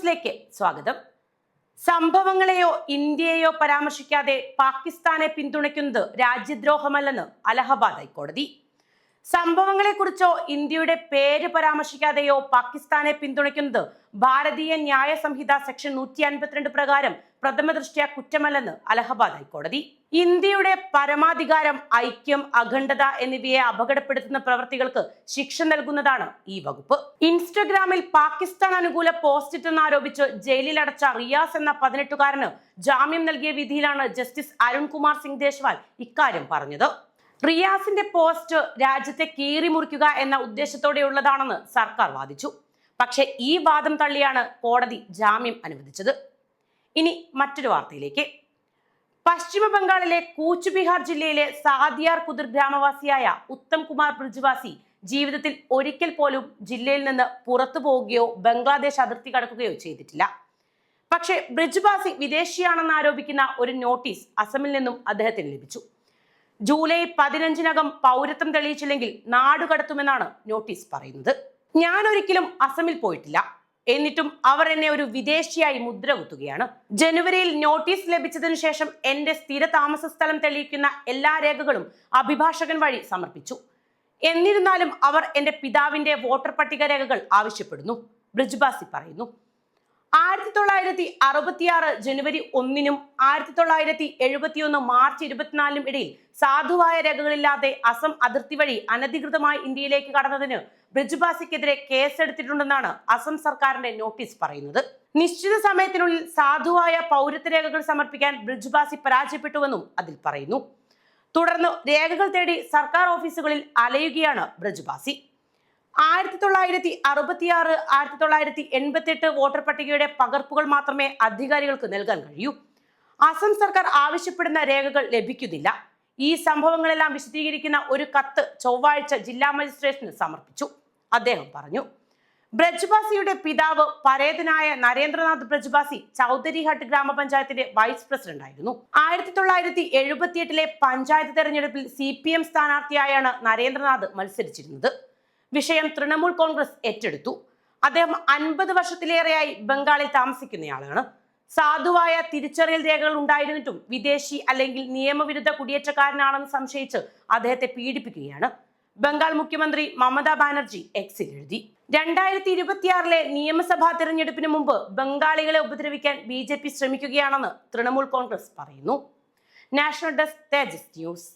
ന്യൂസിലേക്ക് സ്വാഗതം. സംഭവങ്ങളെയോ ഇന്ത്യയെയോ പരാമർശിക്കാതെ പാകിസ്ഥാനെ പിന്തുണയ്ക്കുന്നത് രാജ്യദ്രോഹമല്ലെന്ന് അലഹബാദ് ഹൈക്കോടതി. സംഭവങ്ങളെക്കുറിച്ചോ ഇന്ത്യയുടെ പേര് പരാമർശിക്കാതെയോ പാകിസ്ഥാനെ പിന്തുണയ്ക്കുന്നത് ഭാരതീയ ന്യായ സംഹിത സെക്ഷൻ നൂറ്റി അൻപത്തിരണ്ട് പ്രകാരം പ്രഥമ ദൃഷ്ടിയ കുറ്റമല്ലെന്ന് അലഹബാദ് ഹൈക്കോടതി. ഇന്ത്യയുടെ പരമാധികാരം ഐക്യം അഖണ്ഡത എന്നിവയെ അപകടപ്പെടുത്തുന്ന പ്രവർത്തികൾക്ക് ശിക്ഷ നൽകുന്നതാണ് ഈ വകുപ്പ്. ഇൻസ്റ്റഗ്രാമിൽ പാകിസ്ഥാൻ അനുകൂല പോസ്റ്റ് ഇട്ടെന്ന് ആരോപിച്ച് ജയിലിൽ അടച്ച റിയാസ് എന്ന പതിനെട്ടുകാരന് ജാമ്യം നൽകിയ വിധിയിലാണ് ജസ്റ്റിസ് അരുൺകുമാർ സിംഗ് ദേശവാൽ ഇക്കാര്യം പറഞ്ഞത്. റിയാസിന്റെ പോസ്റ്റ് രാജ്യത്തെ കീറിമുറിക്കുക എന്ന ഉദ്ദേശത്തോടെയുള്ളതാണെന്ന് സർക്കാർ വാദിച്ചു. പക്ഷേ ഈ വാദം തള്ളിയാണ് കോടതി ജാമ്യം അനുവദിച്ചത്. ഇനി മറ്റൊരു വാർത്തയിലേക്ക്. പശ്ചിമ ബംഗാളിലെ കൂച്ചുബിഹാർ ജില്ലയിലെ സാദിയാർ കുതിർ ഗ്രാമവാസിയായ ഉത്തം കുമാർ ബ്രിജ്വാസി ജീവിതത്തിൽ ഒരിക്കൽ പോലും ജില്ലയിൽ നിന്ന് പുറത്തു പോവുകയോ ബംഗ്ലാദേശ് അതിർത്തി കടക്കുകയോ ചെയ്തിട്ടില്ല. പക്ഷേ ബ്രിജ്വാസി വിദേശിയാണെന്ന് ആരോപിക്കുന്ന ഒരു നോട്ടീസ് അസമിൽ നിന്നും അദ്ദേഹത്തിന് ലഭിച്ചു. ജൂലൈ പതിനഞ്ചിനകം പൗരത്വം തെളിയിച്ചില്ലെങ്കിൽ നാടുകടത്തുമെന്നാണ് നോട്ടീസ് പറയുന്നത്. ഞാൻ ഒരിക്കലും അസമിൽ പോയിട്ടില്ല. എന്നിട്ടും അവർ എന്നെ ഒരു വിദേശിയായി മുദ്ര കുത്തുകയാണ് ജനുവരിയിൽ നോട്ടീസ് ലഭിച്ചതിനു ശേഷം എന്റെ സ്ഥിര താമസ സ്ഥലം തെളിയിക്കുന്ന എല്ലാ രേഖകളും അഭിഭാഷകൻ വഴി സമർപ്പിച്ചു. എന്നിരുന്നാലും അവർ എന്റെ പിതാവിന്റെ വോട്ടർ പട്ടിക രേഖകൾ ആവശ്യപ്പെടുന്നു. ബ്രിജ്ബാസി പറയുന്നു. ആയിരത്തി തൊള്ളായിരത്തി അറുപത്തിയാറ് ജനുവരി ഒന്നിനും ആയിരത്തി തൊള്ളായിരത്തി എഴുപത്തിയൊന്ന് മാർച്ച് ഇരുപത്തിനാലിനും ഇടയിൽ സാധുവായ രേഖകളില്ലാതെ അസം അതിർത്തി വഴി അനധികൃതമായി ഇന്ത്യയിലേക്ക് കടന്നതിന് ബ്രിജ്ബാസിക്കെതിരെ കേസെടുത്തിട്ടുണ്ടെന്നാണ് അസം സർക്കാരിന്റെ നോട്ടീസ് പറയുന്നത്. നിശ്ചിത സമയത്തിനുള്ളിൽ സാധുവായ പൗരത്വ രേഖകൾ സമർപ്പിക്കാൻ ബ്രിജ്ബാസി പരാജയപ്പെട്ടുവെന്നും അതിൽ പറയുന്നു. തുടർന്ന് രേഖകൾ തേടി സർക്കാർ ഓഫീസുകളിൽ അലയുകയാണ് ബ്രജ്ബാസി. ആയിരത്തി തൊള്ളായിരത്തി അറുപത്തിയാറ് ആയിരത്തി തൊള്ളായിരത്തി എൺപത്തി എട്ട് വോട്ടർ പട്ടികയുടെ പകർപ്പുകൾ മാത്രമേ അധികാരികൾക്ക് നൽകാൻ കഴിയൂ. അസം സർക്കാർ ആവശ്യപ്പെടുന്ന രേഖകൾ ലഭിക്കുന്നില്ല. ഈ സംഭവങ്ങളെല്ലാം വിശദീകരിക്കുന്ന ഒരു കത്ത് ചൊവ്വാഴ്ച ജില്ലാ മജിസ്ട്രേറ്റിന് സമർപ്പിച്ചു. അദ്ദേഹം പറഞ്ഞു ബ്രജ്ബാസിയുടെ പിതാവ് പരേതനായ നരേന്ദ്രനാഥ് ബ്രജ്ബാസി ചൗധരിഹട്ട് ഗ്രാമപഞ്ചായത്തിന്റെ വൈസ് പ്രസിഡന്റ് ആയിരുന്നു. ആയിരത്തി തൊള്ളായിരത്തി എഴുപത്തിയെട്ടിലെ പഞ്ചായത്ത് തെരഞ്ഞെടുപ്പിൽ സി പി എം സ്ഥാനാർത്ഥിയായാണ് നരേന്ദ്രനാഥ് മത്സരിച്ചിരുന്നത്. വിഷയം തൃണമൂൽ കോൺഗ്രസ് ഏറ്റെടുത്തു. അദ്ദേഹം അൻപത് വർഷത്തിലേറെയായി ബംഗാളിൽ താമസിക്കുന്നയാളാണ്. സാധുവായ തിരിച്ചറിയൽ രേഖകൾ ഉണ്ടായിരുന്നിട്ടും വിദേശി അല്ലെങ്കിൽ നിയമവിരുദ്ധ കുടിയേറ്റക്കാരനാണെന്ന് സംശയിച്ച് അദ്ദേഹത്തെ പീഡിപ്പിക്കുകയാണ്. ബംഗാൾ മുഖ്യമന്ത്രി മമതാ ബാനർജി എക്സിൽ എഴുതി. രണ്ടായിരത്തി ഇരുപത്തിയാറിലെ നിയമസഭാ തിരഞ്ഞെടുപ്പിന് മുമ്പ് ബംഗാളികളെ ഉപദ്രവിക്കാൻ ബി ജെ പി ശ്രമിക്കുകയാണെന്ന് തൃണമൂൽ കോൺഗ്രസ് പറയുന്നു. National desk Tejas news.